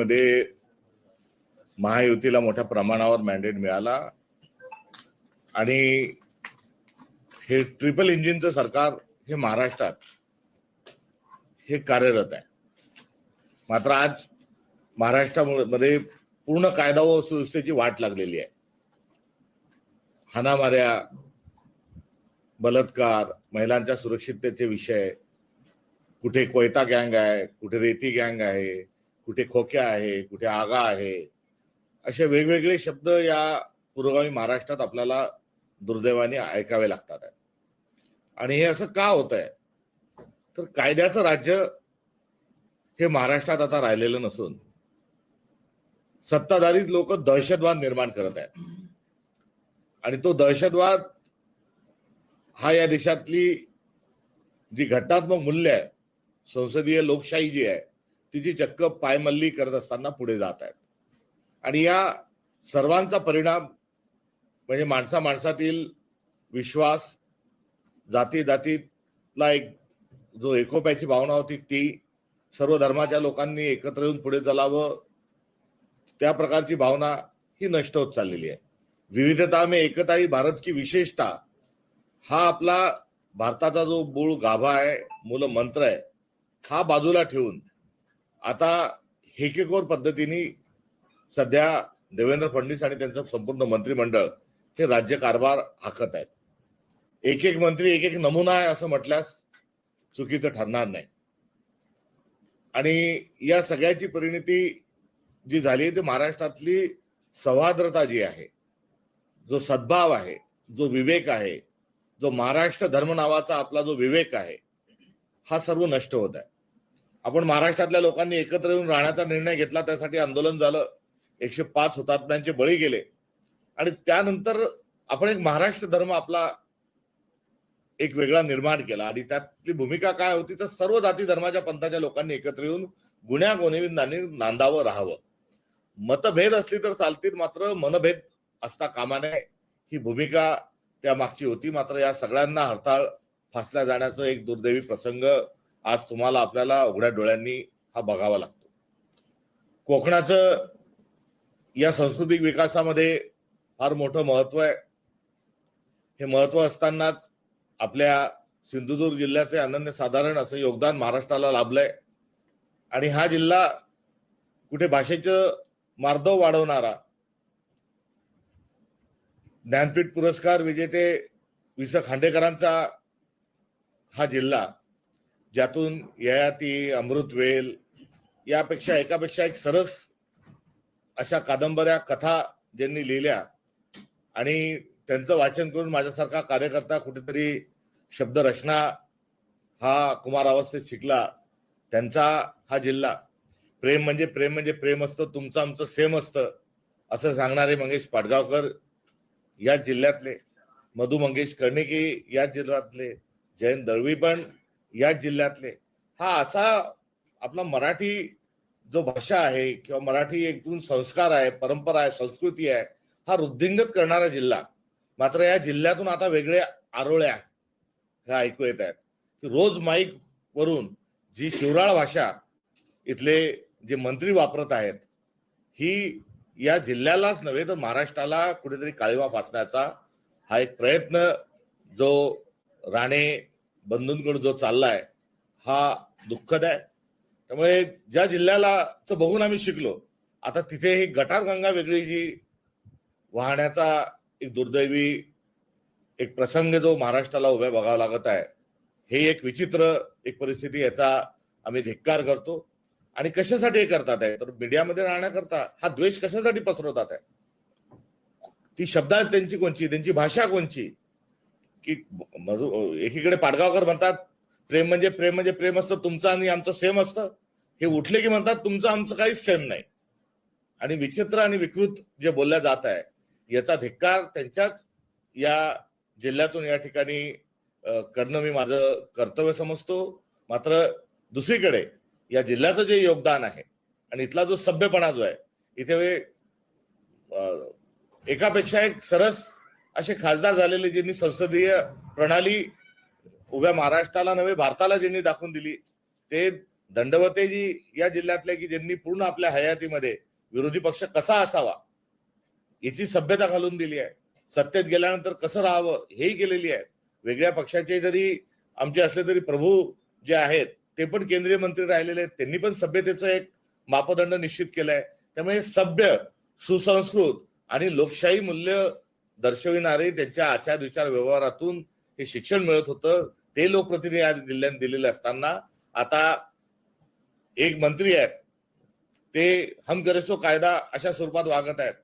मध्ये महायुतीला मोठ्या प्रमाणावर मॅन्डेट मिळाला. आणि हे ट्रिपल इंजिनचं सरकार हे महाराष्ट्रात हे कार्यरत आहे. मात्र आज महाराष्ट्रामध्ये पूर्ण कायदा व सुव्यवस्थेची वाट लागलेली आहे. हाणामाऱ्या बलात्कार महिलांच्या सुरक्षिततेचे विषय कुठे कोयता गँग आहे कुठे रेती गँग आहे कुठे खोक्या आहे कुठे आगा आहे असे वेगवेगळे शब्द या पुरोगामी महाराष्ट्रात आपल्याला दुर्दैवाने ऐकावे लागतात आहे. आणि हे असं का होत आहे तर कायद्याचं राज्य हे महाराष्ट्रात आता राहिलेलं नसून सत्ताधारी लोक दहशतवाद निर्माण करत आहेत आणि तो दहशतवाद हा या देशातली जी घटनात्मक मूल्य आहे संसदीय लोकशाही जी आहे तिची चक्क पायमल्ली करत असताना पुढे जात आहेत. आणि या सर्वांचा परिणाम म्हणजे माणसा माणसातील विश्वास जाती जातीतला एक जो एकोप्याची भावना होती ती सर्व धर्माच्या लोकांनी एकत्र येऊन पुढे चालावं त्या प्रकारची भावना ही नष्ट होत चाललेली आहे. विविधता में एकता ही भारत की विशेषता हा आपला भारताचा जो मूळ गाभा आहे मूल मंत्र आहे हा बाजूला ठेवून आता हेकेकोर पद्धतीने सध्या देवेंद्र फडणवीस आणि त्यांचं संपूर्ण मंत्रिमंडळ हे राज्य कारभार आखत आहेत. एक एक मंत्री एक एक नमुना आहे असं म्हटल्यास चुकीचं ठरणार नाही. आणि या सगळ्याची परिणिती जी झाली ती महाराष्ट्रातली सौहार्द्रता जी आहे जो सद्भाव आहे जो विवेक आहे जो महाराष्ट्र धर्म नावाचा आपला जो विवेक आहे हा सर्व नष्ट होत आहे. आपण महाराष्ट्रातल्या लोकांनी एकत्र येऊन राहण्याचा निर्णय घेतला त्यासाठी आंदोलन झालं. एकशे पाच हुतात्म्यांचे बळी गेले. आणि त्यानंतर आपण एक महाराष्ट्र धर्म आपला एक वेगळा निर्माण केला. आणि त्यातली भूमिका काय होती? तर सर्व जाती धर्माच्या पंथाच्या लोकांनी एकत्र येऊन गुन्ह्या गोनिविंदांनी नांदावं राहावं. मतभेद असली तर चालतील मात्र मनभेद असता कामा नये. ही भूमिका त्या मागची होती. मात्र या सगळ्यांना हरताळ फासल्या जाण्याचं एक दुर्दैवी प्रसंग आज तुम्हाला आपल्याला उघड्या डोळ्यांनी हा बघावा लागतो. कोकणाचं या सांस्कृतिक विकासामध्ये फार मोठं महत्त्व आहे. हे महत्त्व असतानाच आपल्या सिंधुदुर्ग जिल्ह्याचे अनन्यसाधारण असं योगदान महाराष्ट्राला लाभलंय. आणि हा जिल्हा कुठे भाषेचं मार्दव वाढवणारा ज्ञानपीठ पुरस्कार विजेते वि स खांडेकरांचा हा जिल्हा ज्यातून ययाती अमृतवेल यापेक्षा एकापेक्षा एक सरस अशा कादंबऱ्या कथा ज्यांनी लिहिल्या आणि त्यांचं वाचन करून माझ्यासारखा कार्यकर्ता कुठेतरी शब्दरचना हा कुमार अवस्थेत शिकला. त्यांचा हा जिल्हा. प्रेम म्हणजे प्रेम म्हणजे प्रेम असतं तुमचं आमचं सेम असतं असं सांगणारे मंगेश पाडगावकर या जिल्ह्यातले मधु मंगेश कर्णिके या जिल्ह्यातले जयंत दळवी पण या जिल्ह्यातले. हा असा आपला मराठी जो भाषा आहे किंवा मराठी एकूण संस्कार आहे परंपरा आहे संस्कृती आहे हा वृद्धिंगत करणारा जिल्हा. मात्र या जिल्ह्यातून आता वेगळ्या आरोळ्या ह्या ऐकू येत आहेत. की रोज माईक वरून जी शिवराळ भाषा इथले जे मंत्री वापरत आहेत ही या जिल्ह्यालाच नव्हे तर महाराष्ट्राला कुठेतरी काळीमा फासण्याचा हा एक प्रयत्न जो राणे बंधूंकडून जो चाललाय हा दुःखद आहे. त्यामुळे ज्या जिल्ह्याला बघून आम्ही शिकलो आता तिथे ही गटारगंगा वेगळी जी वाहण्याचा एक दुर्दैवी एक प्रसंग जो महाराष्ट्राला उभ्या बघावा लागत आहे हे एक विचित्र एक परिस्थिती याचा आम्ही धिक्कार करतो. आणि कशासाठी हे करतात आहे तर मीडियामध्ये राहण्याकरता हा द्वेष कशासाठी पसरवतात आहे ती शब्द त्यांची कोणची? त्यांची भाषा कोणची? की मधु- एकीकडे पाडगावकर म्हणतात प्रेम म्हणजे प्रेम म्हणजे प्रेम असतं तुमचं आणि आमचं सेम असतं. हे उठले की म्हणतात तुमचं आमचं काहीच सेम नाही. आणि विचित्र आणि विकृत जे बोलल्या जात आहे याचा धिक्कार त्यांच्याच या जिल्ह्यातून या ठिकाणी करणं मी माझं कर्तव्य समजतो. मात्र दुसरीकडे या जिल्ह्याचं जे योगदान आहे आणि इथला जो सभ्यपणा जो आहे इथे एकापेक्षा एक सरस असे खासदार झालेले ज्यांनी संसदीय प्रणाली उभ्या महाराष्ट्राला नव्हे भारताला ज्यांनी दाखवून दिली ते दंडवतेजी या जिल्ह्यातले की ज्यांनी पूर्ण आपल्या हयातीमध्ये विरोधी पक्ष कसा असावा याची सभ्यता घालून दिली आहे. सत्तेत गेल्यानंतर कसं राहावं हेही केलेली आहे. वेगळ्या पक्षाचे जरी आमचे असले तरी प्रभू जे आहेत ते पण केंद्रीय मंत्री राहिलेले आहेत त्यांनी पण सभ्यतेचं एक मापदंड निश्चित केलाय. त्यामुळे सभ्य सुसंस्कृत आणि लोकशाही मूल्य दर्शविणारे त्यांच्या आचार विचार व्यवहारातून हे शिक्षण मिळत होतं. ते लोकप्रतिनिधी आज जिल्ह्यात दिलेले असताना आता एक मंत्री आहेत. ते हम करेसो कायदा अशा स्वरूपात वागत आहेत.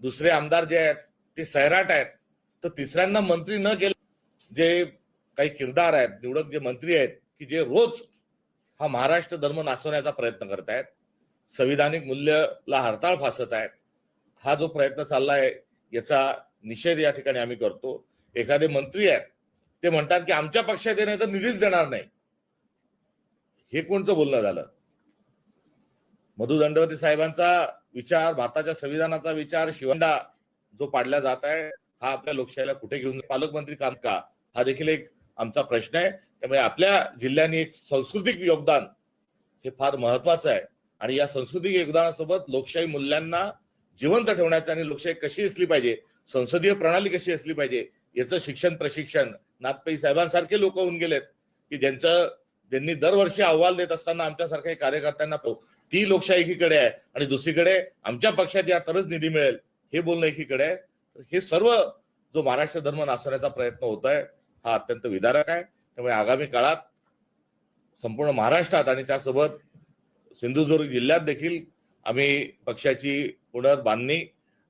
दुसरे आमदार जे आहेत ते सैराट आहेत. तर तिसऱ्यांना मंत्री न केले जे काही किरदार आहेत निवडक जे मंत्री आहेत की जे रोज हा महाराष्ट्र धर्म नासवण्याचा प्रयत्न करत आहेत संविधानिक मूल्यला हरताळ फासत आहेत हा जो प्रयत्न चाललाय याचा निषेध या ठिकाणी आम्ही करतो. एखादे मंत्री आहेत ते म्हणतात की आमच्या पक्षात येणे तर निधीच देणार नाही. हे कोणतं बोलणं झालं? मधु दंडवती साहेबांचा विचार भारताच्या संविधानाचा विचार शिवंडा जो पाडला जात आहे हा आपल्या लोकशाहीला कुठे घेऊन पालकमंत्री काम का? हा देखील एक आमचा प्रश्न आहे. त्यामुळे आपल्या जिल्ह्याने एक सांस्कृतिक योगदान हे फार महत्वाचं आहे. आणि या सांस्कृतिक योगदानासोबत लोकशाही मूल्यांना जिवंत ठेवण्याचं आणि लोकशाही कशी असली पाहिजे संसदीय प्रणाली कशी असली पाहिजे? याचं शिक्षण प्रशिक्षण नाथपाई साहेबांसारखे लोक होऊन गेलेत की ज्यांचं ज्यांनी दरवर्षी अहवाल देत असताना आमच्यासारख्या कार्यकर्त्यांना तो- ती लोकशाही एकीकडे आहे आणि दुसरीकडे आमच्या पक्षात या तरच निधी मिळेल हे बोलणं एकीकडे आहे. तर हे सर्व जो महाराष्ट्र धर्म नासवण्याचा प्रयत्न होत आहे हा अत्यंत विदारक आहे. त्यामुळे आगामी काळात संपूर्ण महाराष्ट्रात आणि त्यासोबत सिंधुदुर्ग जिल्ह्यात देखील आम्ही पक्षाची पुनर्बांधणी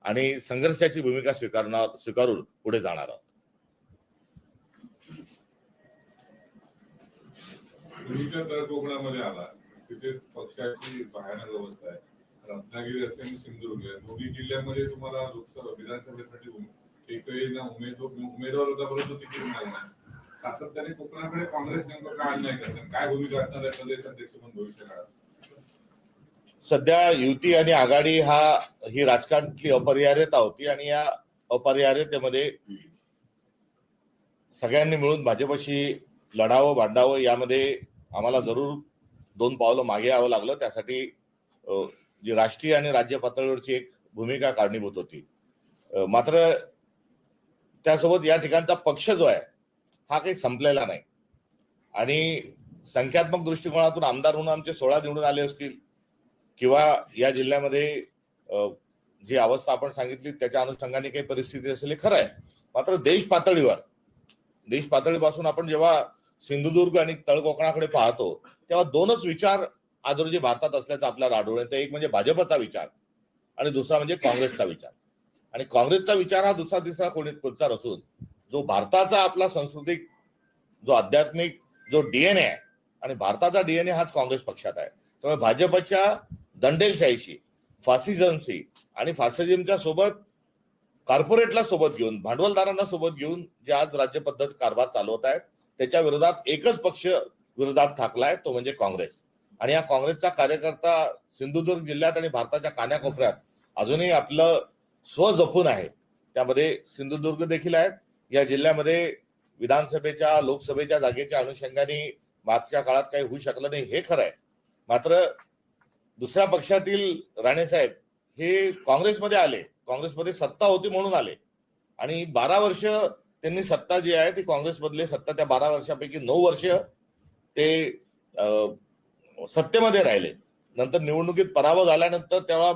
आणि संघर्षाची भूमिका स्वीकारणार स्वीकारून पुढे जाणार आहोत. कोकणामध्ये आला. तिथे पक्षाची भयानक अवस्था आहे. रत्नागिरी असते आणि सिंधुदुर्ग दोन्ही जिल्ह्यामध्ये तुम्हाला लोकसभा विधानसभेसाठी एकही ना उमेदवार उमेदवार होता परंतु तिकीट मिळालं नाही. सातत्याने कोकणाकडे काँग्रेस नेमकं काय अन्याय करतात? काय भूमिका असणार आहे प्रदेश अध्यक्ष म्हणून भविष्य काळात सध्या युती आणि आघाडी हा ही राजकारणातली अपरिहार्यता होती आणि या अपरिहार्यतेमध्ये सगळ्यांनी मिळून भाजपशी लढावं भांडावं यामध्ये आम्हाला जरूर दोन पावलं मागे यावं लागलं. त्यासाठी जी राष्ट्रीय आणि राज्य पातळीवरची एक भूमिका कारणीभूत होती. मात्र त्यासोबत या ठिकाणचा पक्ष जो आहे हा काही संपलेला नाही. आणि संख्यात्मक दृष्टिकोनातून आमदार म्हणून आमचे सोळा निवडून आले असतील किंवा या जिल्ह्यामध्ये जी अवस्था आपण सांगितली त्याच्या अनुषंगाने काही परिस्थिती असेल खरं आहे. मात्र देश पातळीवर देश पातळीपासून आपण जेव्हा सिंधुदुर्ग आणि तळकोकणाकडे पाहतो तेव्हा दोनच विचार आदरजी भारतात असल्याचं आपल्याला आढळून येतं. एक म्हणजे भाजपचा विचार आणि दुसरा म्हणजे काँग्रेसचा विचार. आणि काँग्रेसचा विचार हा दुसरा तिसरा कोणी विचार असून जो भारताचा आपला सांस्कृतिक जो आध्यात्मिक जो डीएनए आहे आणि भारताचा डीएनए हाच काँग्रेस पक्षात आहे. त्यामुळे भाजपच्या दंडेलशाहीशी फासिझमशी आणि फासिझमच्या सोबत कॉर्पोरेटला सोबत घेऊन भांडवलदारांना सोबत घेऊन जे आज राज्य पद्धत कारभार चालवत आहेत त्याच्या विरोधात एकच पक्ष विरोधात ठाकलाय तो म्हणजे काँग्रेस. आणि या काँग्रेसचा कार्यकर्ता सिंधुदुर्ग जिल्ह्यात आणि भारताच्या कान्याकोपऱ्यात अजूनही आपलं स्व जपून आहे. त्यामध्ये सिंधुदुर्ग देखील आहेत. या जिल्ह्यामध्ये विधानसभेच्या लोकसभेच्या जागेच्या अनुषंगाने मागच्या काळात काही होऊ शकलं नाही हे खरं आहे. मात्र दुसऱ्या पक्षातील राणेसाहेब हे काँग्रेसमध्ये आले. काँग्रेसमध्ये सत्ता होती म्हणून आले. आणि बारा वर्ष त्यांनी सत्ता जी आहे ती काँग्रेसमधले सत्ता त्या बारा वर्षापैकी नऊ वर्ष ते सत्तेमध्ये राहिले. नंतर निवडणुकीत पराभव झाल्यानंतर तेव्हा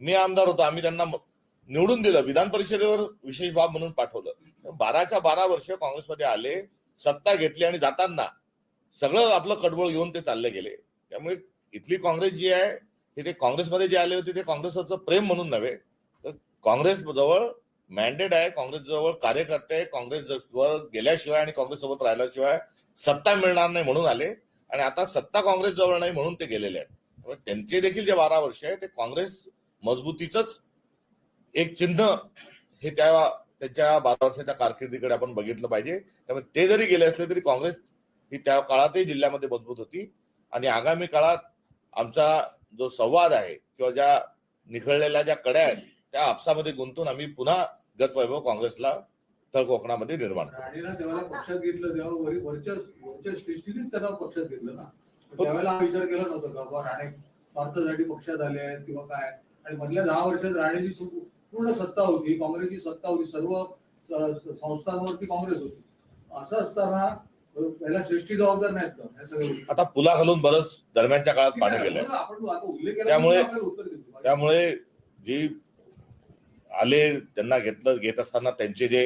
मी आमदार होतो. आम्ही त्यांना निवडून दिलं. विधान परिषदेवर विशेष बाब म्हणून पाठवलं. बाराच्या बारा वर्ष काँग्रेसमध्ये आले सत्ता घेतली आणि जाताना सगळं आपलं कडबळ घेऊन ते चालले गेले. त्यामुळे इथली काँग्रेस जी आहे हे ते काँग्रेसमध्ये जे आले होते ते काँग्रेसवरचं प्रेम म्हणून नव्हे. तर काँग्रेस जवळ मॅन्डेट आहे काँग्रेस जवळ कार्यकर्ते आहे, काँग्रेस जवळ गेल्याशिवाय आणि काँग्रेस सोबत राहिल्याशिवाय सत्ता मिळणार नाही म्हणून आले. आणि आता सत्ता काँग्रेस जवळ नाही म्हणून ते गेलेले आहेत. त्यांचे देखील जे बारा वर्ष आहे ते काँग्रेस मजबूतीच एक चिन्ह हे त्या त्याच्या बारा वर्षाच्या कारकिर्दीकडे आपण बघितलं पाहिजे. त्यामुळे ते जरी गेले असले तरी काँग्रेस ही त्या काळातही जिल्ह्यामध्ये मजबूत होती. आणि आगामी काळात आमचा जो संवाद आहे किंवा ज्या निखळलेल्या ज्या कड्या आहेत त्या आपसामध्ये गुंतून आम्ही पुन्हा गतवैभव काँग्रेसला तळ कोकणामध्ये निर्माण पक्षात घेतलं तेव्हा पक्षात घेतलं ना. त्यावेळेला हा विचार केला नव्हता का बा राणे स्वार्थासाठी पक्षात आले आहेत किंवा काय आणि मधल्या दहा वर्षात राणेची पूर्ण सत्ता होती काँग्रेसची सत्ता होती सर्व संस्थांवरती काँग्रेस होती. असं असताना याला श्रेष्ठी जबाबदार नाहीत का ह्या सगळ्या गोष्टी? आता पुला घालून बरंच दरम्यानच्या काळात पाणी आहे, गेलंय म्हणून आपण आता उल्लेख केला त्यामुळे- म्हणून आपल्याला उत्तर देतो. त्यामुळे जी आले त्यांना घेतलं घेत असताना त्यांचे जे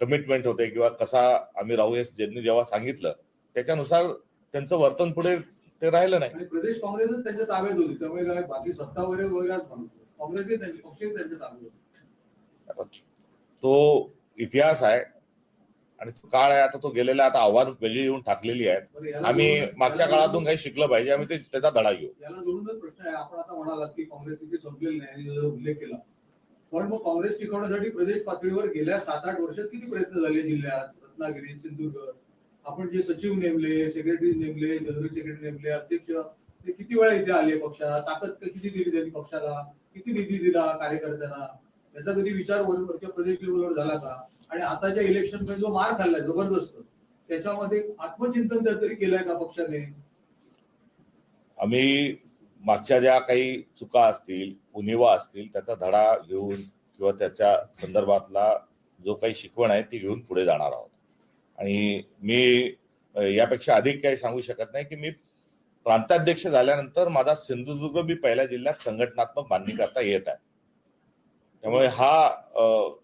कमिटमेंट होते किंवा कसा आम्ही राहू हे ज्यांनी जेव्हा सांगितलं त्याच्यानुसार त्यांचं वर्तन पुढे ते राहिलं नाही आणि प्रदेश काँग्रेसच त्यांच्या ताब्यात होती त्यामुळे काय बाकी सत्ता वगैरे वगैरेच म्हणतो काँग्रेसही त्यांची पक्षही त्यांच्या ताब्यात होती तो इतिहास आहे आणि तो काळ आहे आता तो गेलेला आहे. आता आव्हान वेगळी येऊन बरं, याला आम्ही मागच्या काळातून काही शिकलं पाहिजे आम्ही ते त्याचा धडा घेऊ. प्रश्न आहे. आपण आता म्हणालात की काँग्रेस संपलेली नाही उल्लेख केला. पण मग काँग्रेस टिकवण्यासाठी प्रदेश पातळीवर गेल्या सात आठ वर्षात किती प्रयत्न झाले जिल्ह्यात? रत्नागिरी सिंधुदुर्ग. आपण जे सचिव नेमले सेक्रेटरी नेमले जनरल सेक्रेटरी नेमले अध्यक्ष ते किती वेळा इथे आले पक्षात ताकद किती दिली त्यांनी पक्षाला? किती निधी दिला कार्यकर्त्यांना? याचा कधी विचार वरच्या प्रदेश लेवलवर झाला का? आणि आताच्या इलेक्शनमध्ये जो मार खाल्लाय जबरदस्त त्याच्यामध्ये आत्मचिंतन तरी केलंय का पक्षाने? आम्ही मागच्या ज्या काही चुका असतील उणिवा असतील त्याचा धडा घेऊन किंवा त्याच्या संदर्भातला जो काही शिकवण आहे ती घेऊन पुढे जाणार आहोत. आणि मी यापेक्षा अधिक काही सांगू शकत नाही की मी प्रांताध्यक्ष झाल्यानंतर माझा सिंधुदुर्ग मी पहिल्या जिल्ह्यात संघटनात्मक बांधणी करता येत आहे. त्यामुळे हा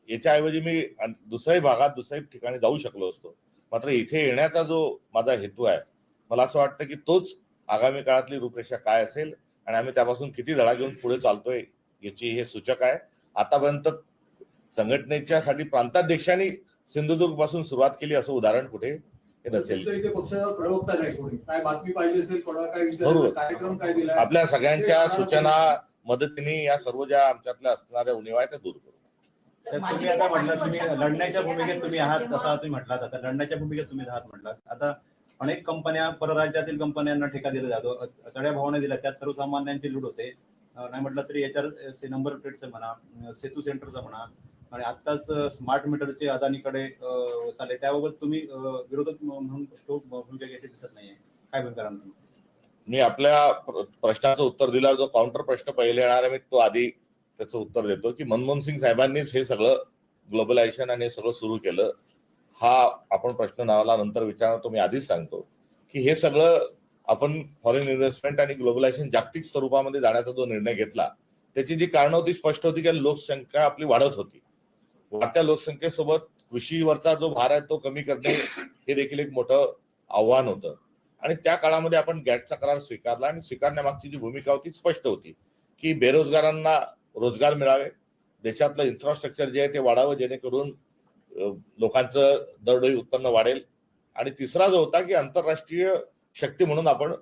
याच्याऐवजी मी दुसऱ्याही भागात दुसऱ्याही ठिकाणी जाऊ शकलो असतो. मात्र इथे येण्याचा जो माझा हेतू आहे मला असं वाटतं की तोच आगामी काळातली रूपरेषा काय असेल आणि आम्ही त्यापासून किती धडा घेऊन पुढे चालतोय याची हे सूचक आहे. आतापर्यंत संघटनेच्या साठी प्रांताध्यक्षांनी सिंधुदुर्गपासून सुरुवात केली असं उदाहरण कुठे? हे आपल्या सगळ्यांच्या सूचना मदतीने या सर्व ज्या आमच्यातल्या असणाऱ्या उणीवा आहेत त्या दूर करू. तुम्ही आता म्हटलं तुम्ही लढण्याच्या भूमिकेत तुम्ही आहात तसा तुम्ही म्हटलात. आता लढण्याच्या भूमिकेत तुम्ही आहात म्हटलात. आता अनेक कंपन्या परराज्यातील कंपन्यांना ठेका दिला जातो चढ्या भावाने दिला. त्यात सर्वसामान्यांची लूट होते. नाही म्हटलं तरी याच्यावर नंबर प्लेटचं म्हणा सेतू सेंटरचं म्हणा आणि आत्ताच स्मार्ट मीटरचे अदानीकडे चालले. त्याबाबत तुम्ही विरोधक म्हणून भूमिका घेतली दिसत नाहीये. काय भूमिका राहणार तुम्ही? मी आपल्या प्रश्नाचं उत्तर दिल्यावर जो काउंटर प्रश्न पहिले येणार आहे मी तो आधी त्याचं उत्तर देतो की मनमोहन सिंग साहेबांनीच हे सगळं ग्लोबलायझेशन आणि हे सगळं सुरू केलं हा आपण प्रश्न नावाला नंतर विचारणार तो मी आधीच सांगतो की हे सगळं आपण फॉरेन इन्व्हेस्टमेंट आणि ग्लोबलायझेशन जागतिक स्वरूपामध्ये जाण्याचा जो निर्णय घेतला त्याची जी कारणं होती स्पष्ट होती की लोकसंख्या आपली वाढत होती. वाढत्या लोकसंख्येसोबत कृषीवरचा जो भार आहे तो कमी करणे हे देखील एक मोठं आव्हान होतं. आणि त्या काळामध्ये आपण गॅटचा करार स्वीकारला आणि स्वीकारण्यामागची जी भूमिका होती स्पष्ट होती की बेरोजगारांना रोजगार मिळावे देशातलं इन्फ्रास्ट्रक्चर जे आहे ते वाढावं जेणेकरून लोकांचं दरडोई उत्पन्न वाढेल. आणि तिसरा जो होता की आंतरराष्ट्रीय शक्ती म्हणून आपण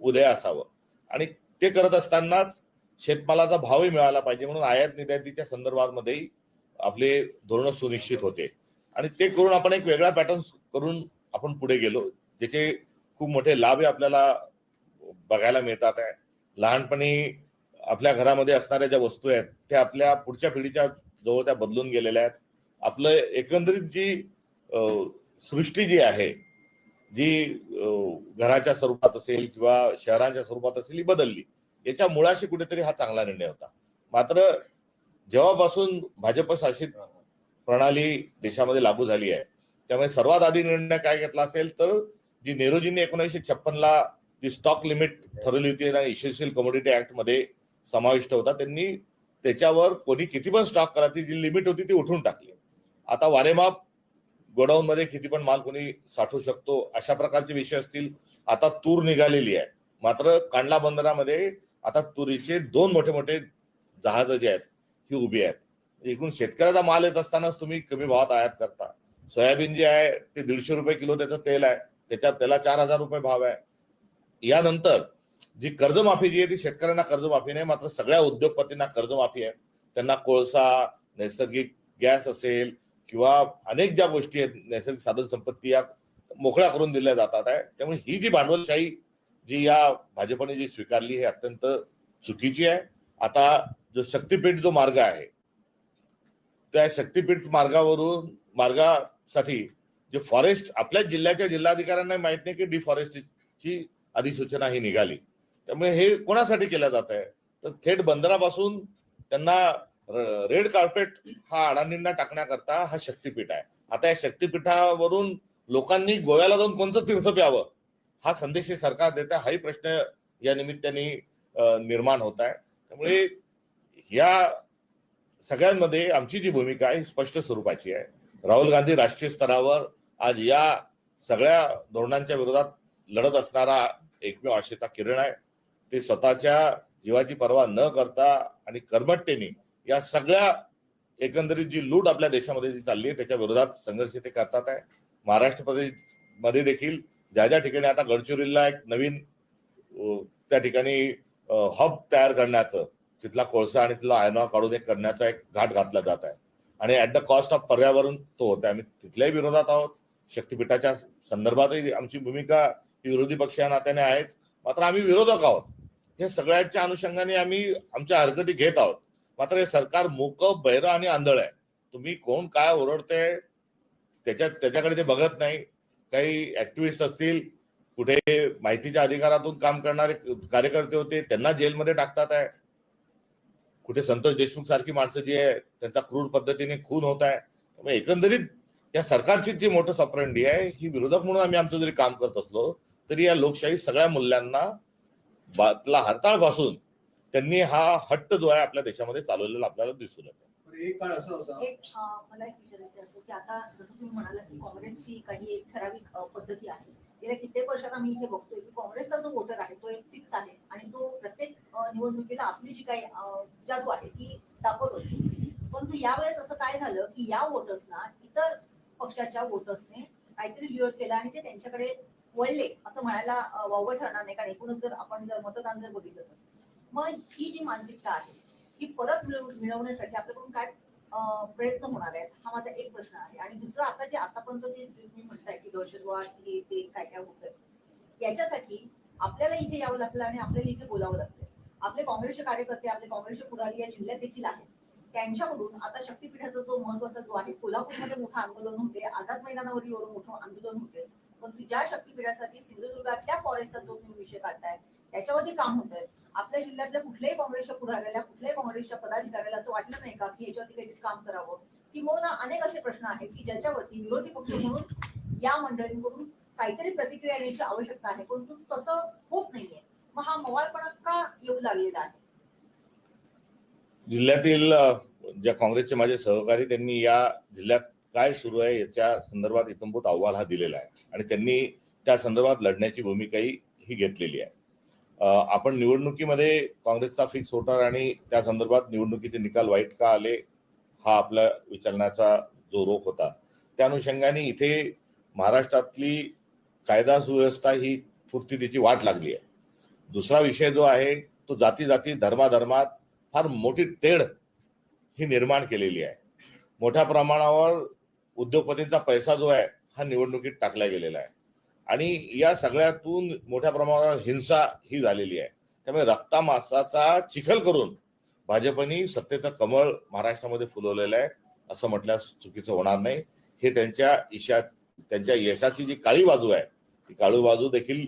उदय असावं. आणि ते करत असतानाच शेतमालाचा भावही मिळाला पाहिजे म्हणून आयात निर्यातीच्या संदर्भामध्येही आपले धोरणं सुनिश्चित होते. आणि ते करून आपण एक वेगळा पॅटर्न करून आपण पुढे गेलो ज्याचे खूप मोठे लाभ आपल्याला बघायला मिळतात आहे. लहानपणी आपल्या घरामध्ये असणाऱ्या ज्या वस्तू आहेत त्या आपल्या पुढच्या पिढीच्या जवळ त्या बदलून गेलेल्या आहेत. आपलं एकंदरीत जी सृष्टी जी आहे जी घराच्या स्वरूपात असेल किंवा शहरांच्या स्वरूपात असेल ही बदलली. याच्या मुळाशी कुठेतरी हा चांगला निर्णय होता. मात्र जेव्हापासून भाजप शासित प्रणाली देशामध्ये लागू झाली आहे त्यामुळे सर्वात आधी निर्णय काय घेतला असेल तर जी नेहरूजींनी एकोणीसशे छप्पनला जी स्टॉक लिमिट ठरवली होती आणि इशेन्शियल कमोडिटी ऍक्टमध्ये समाविष्ट होता त्यांनी त्याच्यावर कोणी किती पण स्टॉक करा ती जी लिमिट होती ती उठून टाकली. आता वारेमाप गोडाऊन मध्ये किती पण माल कोणी साठवू शकतो अशा प्रकारचे विषय असतील. आता तूर निघालेली आहे. मात्र कांडला बंदरामध्ये आता तुरीचे दोन मोठे मोठे जहाज जे आहेत ही उभी आहेत. एकूण शेतकऱ्याचा माल येत असतानाच तुम्ही कमी भावात आयात करता. सोयाबीन जे आहे ते दीडशे रुपये किलो त्याचं तेल आहे. त्याच्यात त्याला चार हजार रुपये भाव आहे. यानंतर जी कर्जमाफी जी आहे ती शेतकऱ्यांना कर्जमाफी नाही मात्र सगळ्या उद्योगपतींना कर्जमाफी आहे. त्यांना कोळसा नैसर्गिक गॅस असेल किंवा अनेक ज्या गोष्टी आहेत नैसर्गिक साधन संपत्ती या मोकळ्या करून दिल्या जातात आहे. त्यामुळे ही जी भांडवलशाही जी या भाजपने जी स्वीकारली हे अत्यंत चुकीची आहे. आता जो शक्तीपीठ जो मार्ग आहे त्या शक्तीपीठ मार्गावरून मार्गासाठी जे फॉरेस्ट आपल्या जिल्ह्याच्या जिल्हाधिकाऱ्यांना माहीत नाही की डिफॉरेस्टची अधिसूचना ही निघाली. त्यामुळे हे कोणासाठी केलं जात आहे? तर थेट बंदरापासून त्यांना रेड कार्पेट हा अडाणींना टाकण्याकरता हा शक्तीपीठ आहे. आता या शक्तीपीठावरून लोकांनी गोव्याला जाऊन कोणतं तीर्थ प्यावं हा संदेश सरकार देत आहे. हाही प्रश्न या निमित्ताने निर्माण होत आहे. त्यामुळे या सगळ्यांमध्ये आमची जी भूमिका आहे स्पष्ट स्वरूपाची आहे. राहुल गांधी राष्ट्रीय स्तरावर आज या सगळ्या धोरणांच्या विरोधात लढत असणारा एकमेव आशेचा किरण आहे. ते स्वतःच्या जीवाची पर्वा न करता आणि कर्मठतेने या सगळ्या एकंदरीत जी लूट आपल्या देशामध्ये जी चालली आहे त्याच्या विरोधात संघर्ष ते करतात आहे. महाराष्ट्र प्रदेशमध्ये देखील ज्या ज्या ठिकाणी आता गडचिरोलीला एक नवीन त्या ठिकाणी हब तयार करण्याचं तिथला कोळसा आणि तिथला आयनॉर काढून एक करण्याचा एक घाट घातला जात आहे. आणि ऍट द कॉस्ट ऑफ पर्यावरण तो होत आहे. आम्ही तिथल्याही विरोधात आहोत. शक्तीपीठाच्या संदर्भातही आमची भूमिका ही विरोधी पक्ष या नात्याने आहेच. मात्र आम्ही विरोधक आहोत. हे सगळ्यांच्या अनुषंगाने आम्ही आमच्या हरकती घेत आहोत. मात्र हे सरकार मोक बहिरं आणि आंधळ आहे. तुम्ही कोण काय ओरडते त्याच्यात त्याच्याकडे ते बघत नाही. काही ऍक्टिव्हिस्ट असतील कुठे माहितीच्या अधिकारातून काम करणारे कार्यकर्ते होते त्यांना जेलमध्ये टाकतात आहे. कुठे संतोष देशमुख सारखी माणसं जी आहे त्यांचा क्रूर पद्धतीने खून होत आहे. एकंदरीत या सरकारची जी मोठं सप्रंडी आहे ही विरोधक म्हणून आम्ही आमचं जरी काम करत असलो तरी या लोकशाही सगळ्या मूल्यांना बातला हरताळ भासून त्यांनी हा हट्ट जो आहे आपल्या देशामध्ये चालवलेला आपल्याला दिसून येतो. पण एक काळ असा होता. मला एक विचारायचं असं की आता जसं तुम्ही म्हणालात की काँग्रेसची काही एक ठराविक पद्धती आहे. गेल्या कित्येक वर्षात आम्ही इथे बघतोय की काँग्रेसचा जो वोटर आहे तो एक फिक्स आहे आणि तो प्रत्येक निवडणुकीला आपली जी काही जादू आहे ती दाखवत असतो. परंतु यावेळेस असं काय झालं की या वोटर्सना इतर पक्षाच्या वोटर्सने काहीतरी विरोध केला आणि ते त्यांच्याकडे वळले असं म्हणायला अं, ठरणार नाही. कारण एकूणच जर आपण जर मतदान जर बघितलं तर. मग ही जी मानसिकता आहे ही परत मिळवण्यासाठी आपल्याकडून काय प्रयत्न होणार आहेत? हा माझा एक प्रश्न आहे. आणि दुसरा आता जे आतापर्यंत जे तुम्ही म्हणताय की दहशतवाद हे ते काय काय होत याच्यासाठी आपल्याला इथे यावं लागलं आणि आपल्याला इथे बोलावं लागतं आपले काँग्रेसचे कार्यकर्ते आपले काँग्रेसचे पुढारी या जिल्ह्यात देखील आहेत. त्यांच्याकडून आता शक्तीपीठाचा जो महत्त्वाचा जो आहे कोल्हापूरमध्ये मोठं आंदोलन होते आझाद मैदानावर एवढं मोठं आंदोलन होते. परंतु ज्या शक्तीपीठासाठी सिंधुदुर्गातल्या फॉरेस्टचा जो तुम्ही विषय काढताय त्याच्यावरती काम होत आहे आपल्या जिल्ह्यातल्या कुठल्याही काँग्रेसच्या पुढाऱ्याला कुठल्याही काँग्रेसच्या पदाधिकाऱ्याला असं वाटलं नाही का की याच्यावरती काहीतरी काम करावं? किंवा अनेक असे प्रश्न आहेत की ज्याच्यावरती विरोधी पक्ष म्हणून या मंडळींकडून काहीतरी प्रतिक्रिया येण्याची आवश्यकता आहे परंतु तसं होत नाहीये. मग हा मवाळपणा का येऊ लागलेला आहे? जिल्ह्यातील ज्या काँग्रेसचे माझे सहकारी त्यांनी या जिल्ह्यात काय सुरू आहे याच्या संदर्भात इतंभूत अहवाल हा दिलेला आहे. आणि त्यांनी त्या संदर्भात लढण्याची भूमिकाही ही घेतलेली आहे. आपण निवडणुकीमध्ये काँग्रेसचा फिक्स होणार आणि त्या संदर्भात निवडणुकीचे निकाल वाईट का आले हा आपला विचारण्याचा जो रोख होता त्या अनुषंगाने इथे महाराष्ट्रातली कायदा सुव्यवस्था ही पूर्तीची वाट लागली आहे. दुसरा विषय जो आहे तो जाती जाती धर्माधर्मात फार मोठी तेढ ही निर्माण केलेली आहे. मोठ्या प्रमाणावर उद्योगपतींचा पैसा जो आहे हा निवडणुकीत टाकला गेलेला आहे. आणि या सगळ्यातून मोठ्या प्रमाणावर हिंसा ही झालेली आहे. त्यामुळे रक्तामासाचा चिखल करून भाजपनी सत्तेचं कमळ महाराष्ट्रामध्ये फुलवलेलं आहे असं म्हटल्यास चुकीचं होणार नाही. हे त्यांच्या इशा त्यांच्या यशाची जी काळी बाजू आहे ती काळी बाजू देखील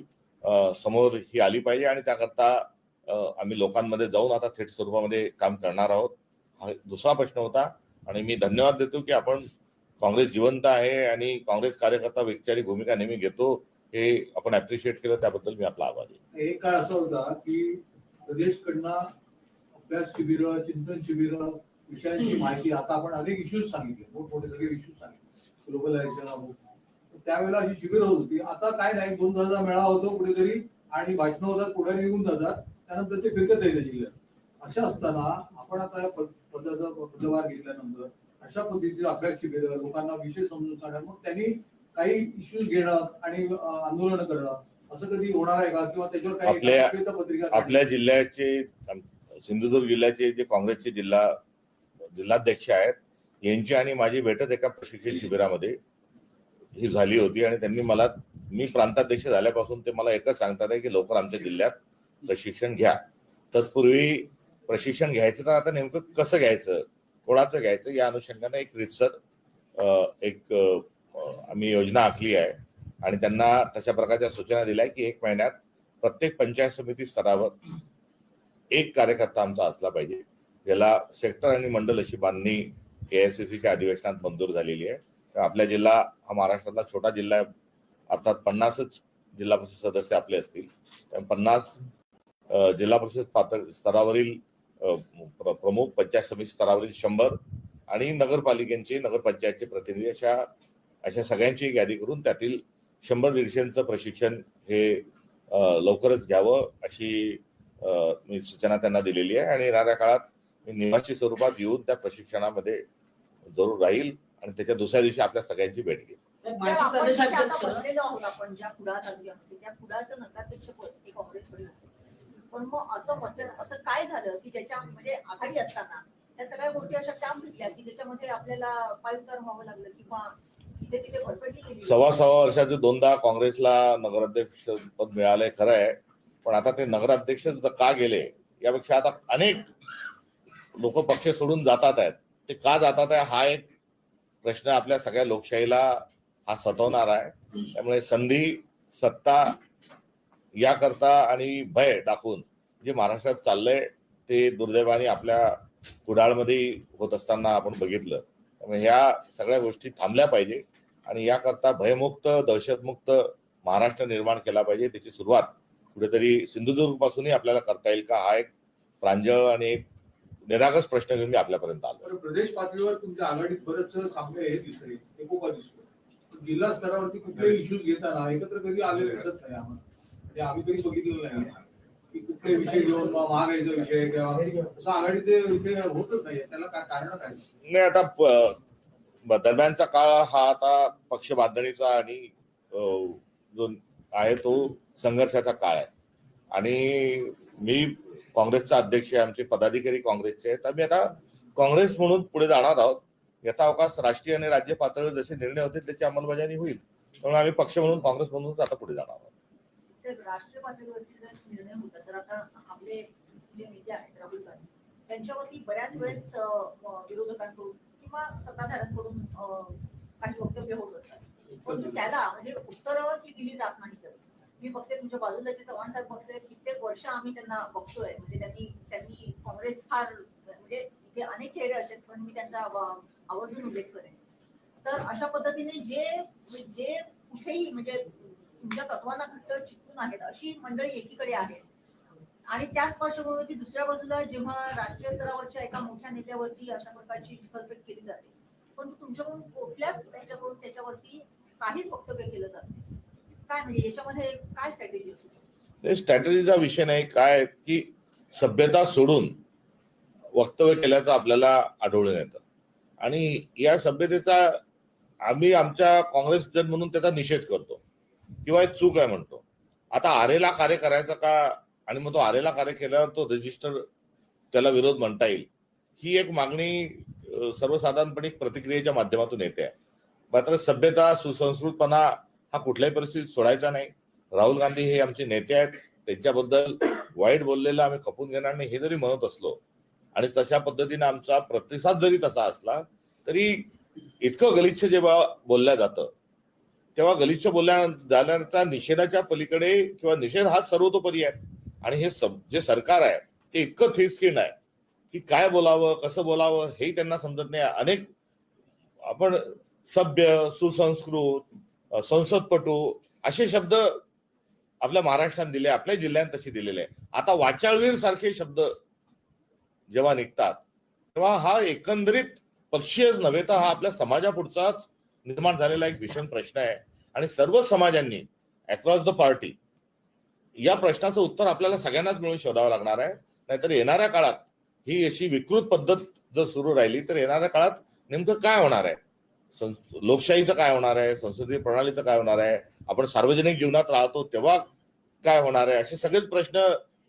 समोर ही आली पाहिजे आणि त्याकरता आम्ही लोकांमध्ये जाऊन आता थेट स्वरूपामध्ये काम करणार आहोत. हा दुसरा प्रश्न होता आणि मी धन्यवाद देतो की आपण काँग्रेस जिवंत आहे आणि काँग्रेस कार्यकर्ता वैचारिक भूमिका नेहमी घेतो हे आपण अप्रिशिएट केलं. त्याबद्दल मी आपला आभार आहे. एक काळ असा होता की प्रदेशकडनं अभ्यास शिबिर चिंतन शिबिर विषयांची माहिती आता आपण अनेक इश्यूज सांगितले. मोठमोठे सगळे इश्यूज सांगितले. ग्लोबलायझेशन त्यावेळेला अशी शिबिर होत होती. आता काय नाही दोन तासाचा मेळा होतो कुठेतरी आणि भाषणं होतात पुढे निघून जातात. त्यानंतर ते फिरकत येईल जिल्ह्यात अशा असताना आपण आता या पद- पदाचा पदभार घेतल्यानंतर अशा पद्धतीचे अभ्यास शिबिर लोकांना विषय समजून सांगणं मग त्यांनी काही इश्यूज घेणं आणि आंदोलन करणं असं कधी होणार आहे का? किंवा त्याच्यावर काही काढणं? आपल्या जिल्ह्याचे सिंधुदुर्ग जिल्ह्याचे जे काँग्रेसचे जिल्हा जिल्हाध्यक्ष आहेत यांची आणि माझी भेटत एका प्रशिक्षण शिबिरामध्ये ही झाली होती आणि त्यांनी मला मी प्रांताध्यक्ष झाल्यापासून ते मला एकच सांगतात की लवकर आमच्या जिल्ह्यात प्रशिक्षण घ्या. तत्पूर्वी प्रशिक्षण घ्यायचं तर आता नेमकं कसं घ्यायचं? कोणाचं घ्यायचं? या अनुषंगाने एक रितसर एक आम्ही योजना आखली आहे. आणि त्यांना तशा प्रकारच्या सूचना दिल्या की एक महिन्यात प्रत्येक पंचायत समिती स्तरावर एक कार्यकर्ता आमचा असला पाहिजे. ज्याला सेक्टर आणि मंडल अशी बांधणी एआयसीसीच्या अधिवेशनात मंजूर झालेली आहे. तर आपला जिल्हा हा महाराष्ट्रातला छोटा जिल्हा आहे. अर्थात पन्नासच जिल्हा परिषद सदस्य आपले असतील. पन्नास जिल्हा परिषद पातळी स्तरावरील प्रमुख पंचायत समिती स्तरावरील शंभर आणि नगरपालिकेचे नगरपंचायतचे प्रतिनिधी अशा अशा सगळ्यांची यादी करून त्यातील शंभर दीडशेचं प्रशिक्षण हे लवकरच घ्यावं अशी मी सूचना त्यांना दिलेली आहे आणि येणाऱ्या काळात मी निवासी स्वरूपात येऊन त्या प्रशिक्षणामध्ये जरूर राहील आणि त्याच्या दुसऱ्या दिवशी आपल्या सगळ्यांची भेट घेईल. आपण आहोत ज्या कुडाळ तालुक्यामध्ये त्या कुडाळचं नगराध्यक्ष पद हे काँग्रेसकडे होतं. पण मग असं मध्य असं काय झालं की ज्याच्या म्हणजे आघाडी असताना त्या सगळ्या गोष्टी अशा त्या घेतल्या की ज्याच्यामध्ये आपल्याला पायउतार व्हावं लागलं किंवा सव्वा सव्वा वर्षाचे दोनदा काँग्रेसला नगराध्यक्ष पद मिळालंय खरं आहे पण आता ते नगराध्यक्ष का गेले यापेक्षा आता अनेक लोक पक्ष सोडून जातात आहेत. ते का जातात आहे हा एक प्रश्न आपल्या सगळ्या लोकशाहीला हा सतवणार आहे. त्यामुळे संधी सत्ता याकरता आणि भय दाखवून जे महाराष्ट्रात चाललंय ते दुर्दैवाने आपल्या कुडाळमध्ये होत असताना आपण बघितलं. त्यामुळे ह्या सगळ्या गोष्टी थांबल्या पाहिजे आणि याकरता भयमुक्त दहशतमुक्त महाराष्ट्र निर्माण केला पाहिजे. त्याची सुरुवात कुठेतरी सिंधुदुर्ग पासूनही आपल्याला करता येईल का? हा एक प्रांजळ आणि एक निरागस प्रश्न घेऊन मी आपल्यापर्यंत आलो प्रदेश पातळीवर तुमच्या आघाडीत बरेच सामने हे दिसतो जिल्हा स्तरावरती कुठलेही इश्यूज घेताना एकत्र कधी आलेले दिसत नाही आम्हाला. आम्ही तरी बघितलेलं नाही की कुठले विषय घेऊन महागाईचा विषय किंवा असं आघाडीत होतच नाही. त्याला काय कारण काय? नाही आता दरम्यानचा काळ हा आता पक्ष बांधणीचा आणि जो आहे तो संघर्षाचा काळ आहे. आणि मी काँग्रेसचा अध्यक्ष आहे आमचे पदाधिकारी काँग्रेसचे आहेत. आम्ही आता काँग्रेस म्हणून पुढे जाणार आहोत. यथा अवकाश राष्ट्रीय आणि राज्य पातळीवर जसे निर्णय होतील त्याची अंमलबजावणी होईल. त्यामुळे आम्ही पक्ष म्हणून काँग्रेस म्हणून आता पुढे जाणार आहोत. राष्ट्रीय पातळीवरती जर निर्णय होता तर आता आपले जे नेते आहेत राहुल गांधी त्यांच्यावरती बऱ्याच वेळेस विरोधकांकडून किंवा सत्ताधाऱ्यांकडून काही वक्तव्य होत असतात. परंतु त्याला म्हणजे उत्तरं ती दिली जात नाहीतच मी बघते तुमच्या बाजूला जे चव्हाण साहेब बघते कित्येक वर्ष आम्ही त्यांना बघतोय. म्हणजे त्यांनी त्यांनी काँग्रेस फार म्हणजे इथे अनेक चेहरे असे आहेत, पण मी त्यांचा आवर्जून उल्लेख करेन. तर अशा पद्धतीने जे जे कुठेही म्हणजे तुमच्या तत्वांना घट्ट चिकटून आहेत अशी मंडळी एकीकडे आहेत. आणि त्याच पार्श्वभूमीवरती दुसऱ्या बाजूला जेव्हा राष्ट्रीय स्तरावरच्या एका मोठ्या नेत्यावरती अशा प्रकारची चिखलफेक केली जाते. पण तुमच्याकडून कुठल्याच त्याच्याकडून त्याच्यावरती काहीच वक्तव्य केलं जात काय म्हणजे याच्यामध्ये काय स्ट्रॅटेजी असू शकते? हे स्ट्रॅटेजीचा विषय नाही. काय की सभ्यता सोडून वक्तव्य केल्याचं आपल्याला आढळून येतं. आणि या सभ्यतेचा आम्ही आमच्या काँग्रेस जन म्हणून त्याचा निषेध करतो. किंवा एक चूक आहे म्हणतो. आता आरेला कार्य करायचं का? आणि मग तो आरेला कार्य केल्यावर तो रजिस्टर त्याला विरोध म्हणता येईल. ही एक मागणी सर्वसाधारणपणे प्रतिक्रियेच्या माध्यमातून येते आहे. मात्र सभ्यता सुसंस्कृतपणा हा कुठल्याही परिस्थितीत सोडायचा नाही. राहुल गांधी हे आमचे नेते आहेत. त्यांच्याबद्दल वाईट बोललेलं आम्ही खपून घेणार नाही हे जरी म्हणत असलो आणि तशा पद्धतीने आमचा प्रतिसाद जरी तसा असला तरी इतकं गलिच्छ जेव्हा बोलल्या जातं तेव्हा गलिच्छ बोलल्या झाल्यानंतर निषेधाच्या पलीकडे किंवा निषेध हा सर्वतोपरी आहे. आणि हे सब- जे सरकार आहे ते इतकं थिस्किन आहे की काय बोलावं कसं बोलावं हे त्यांना समजत नाही. अनेक आपण सभ्य सुसंस्कृत संसदपटू असे शब्द आपल्या महाराष्ट्रात दिले आपल्या जिल्ह्यात तसे दिलेले आहे आता वाचाळवीर सारखे शब्द जेव्हा निघतात तेव्हा हा एकंदरीत पक्षीयच नव्हे तर हा आपल्या समाजापुढचाच निर्माण झालेला एक भीषण प्रश्न आहे. आणि सर्व समाजांनी अक्रॉस द पार्टी या प्रश्नाचं उत्तर आपल्याला सगळ्यांनाच मिळून शोधावं लागणार आहे. नाहीतर येणाऱ्या काळात ही अशी विकृत पद्धत जर सुरू राहिली तर येणाऱ्या काळात नेमकं काय होणार आहे? लोकशाहीचं काय होणार आहे? संसदीय प्रणालीचं काय होणार आहे? आपण सार्वजनिक जीवनात राहतो तेव्हा काय होणार आहे? असे सगळेच प्रश्न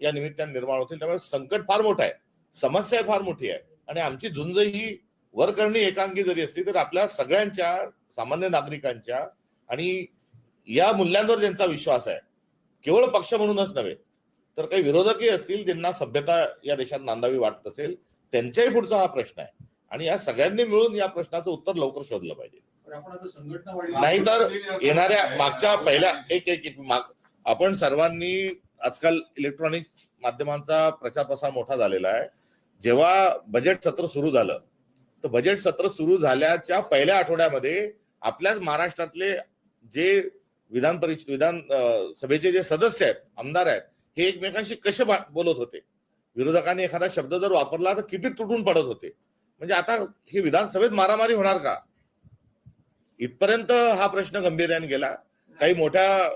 या निमित्ताने निर्माण होतील. त्यामुळे संकट फार मोठं आहे. समस्या फार मोठी आहे. आणि आमची झुंज ही वरकरणी एकांगी जरी असली तर आपल्या सगळ्यांच्या सामान्य नागरिकांच्या आणि या मूल्यांवर ज्यांचा विश्वास आहे केवळ पक्ष म्हणूनच नव्हे तर काही विरोधकही असतील ज्यांना सभ्यता या देशात नांदावी वाटत असेल त्यांच्याही पुढचा हा प्रश्न आहे. आणि या सगळ्यांनी मिळून या प्रश्नाचं उत्तर लवकर शोधलं पाहिजे. नाहीतर येणाऱ्या मागच्या पहिल्या एक एक एक माग आपण सर्वांनी आजकाल इलेक्ट्रॉनिक माध्यमांचा प्रचार प्रसार मोठा झालेला आहे. जेव्हा बजेट सत्र सुरू झालं तर बजेट सत्र सुरू झाल्याच्या पहिल्या आठवड्यामध्ये आपल्याच महाराष्ट्रातले जे विधान परिषद विधान सभेचे जे सदस्य आहेत आमदार आहेत हे एकमेकांशी कसे बोलत होते? विरोधकांनी एखादा शब्द जर वापरला तर किती तुटून पडत होते? म्हणजे आता हे विधानसभेत मारामारी होणार का? इथपर्यंत हा प्रश्न गंभीर्याने गेला. काही मोठ्या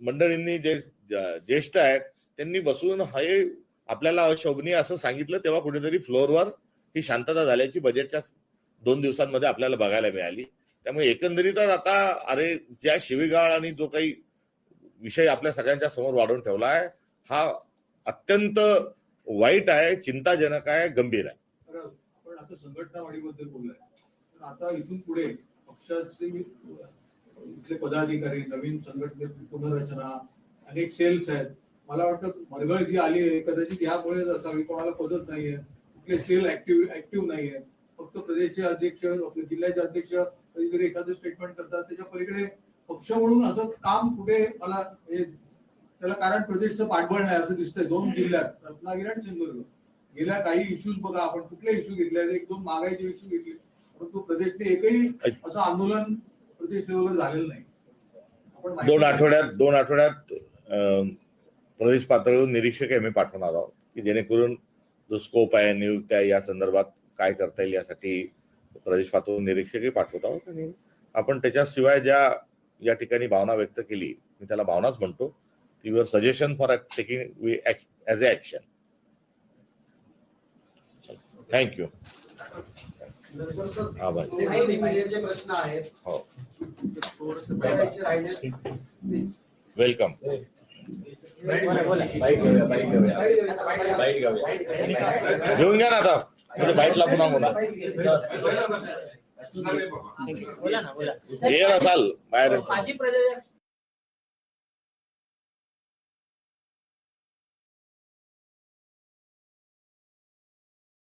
मंडळींनी जे ज्येष्ठ आहेत त्यांनी बसून हे आपल्याला अशोभनीय असं सांगितलं तेव्हा कुठेतरी फ्लोअरवर ही शांतता झाल्याची बजेटच्या दोन दिवसांमध्ये आपल्याला बघायला मिळाली. त्यामुळे एकंदरीतच आता अरे ज्या शिवीगाळ आणि जो काही विषय आपल्या सगळ्यांच्या समोर वाढवून ठेवला आहे हा अत्यंत वाईट आहे चिंताजनक आहे गंभीर आहे. आपण आता संघटनावाढीबद्दल बोललाय. तर आता इथून पुढे पक्षाचे इथले पदाधिकारी नवीन संघटनेची पुनर्रचना अनेक सेल्स आहेत. मला वाटतं मरगळ जी आली आहे कदाचित यामुळेच असावी कोणाला पदच नाहीये. कुठले सेल ऍक्टिव्ह ऍक्टिव्ह नाहीये. फक्त प्रदेशचे अध्यक्ष आपले जिल्ह्याचे अध्यक्ष कधीतरी एखादं स्टेटमेंट करतात त्याच्या पलीकडे पक्ष म्हणून असं काम कुठे मला हे त्याला कारण प्रदेशचं पाठबळ नाही असं दिसतंय. दोन जिल्ह्यात रत्नागिरी आणि सिंधुदुर्ग. गेल्या काही इश्यूज बघा आपण कुठले इश्यू घेतले एक दोन महागाईचे इश्यू घेतले. परंतु प्रदेशने एकही असं आंदोलन प्रदेश लेवलवर झालेलं नाही. आपण दोन आठवड्यात दोन आठवड्यात प्रदेश पातळीवर निरीक्षक आम्ही पाठवणार आहोत की जेणेकरून जो स्कोप आहे नियुक्त्या आहे, या संदर्भात काय करता येईल यासाठी प्रदेश पातळीवर निरीक्षकही पाठवत आहोत आणि आपण त्याच्याशिवाय ज्या या ठिकाणी भावना व्यक्त केली मी त्याला भावनाच म्हणतो your suggestion for taking as a action thank you प्रश्न आहेत. हो. वेलकम घेऊन घ्या ना आता. म्हणजे बाईटला पुन्हा बोला. एअर असाल बाहेर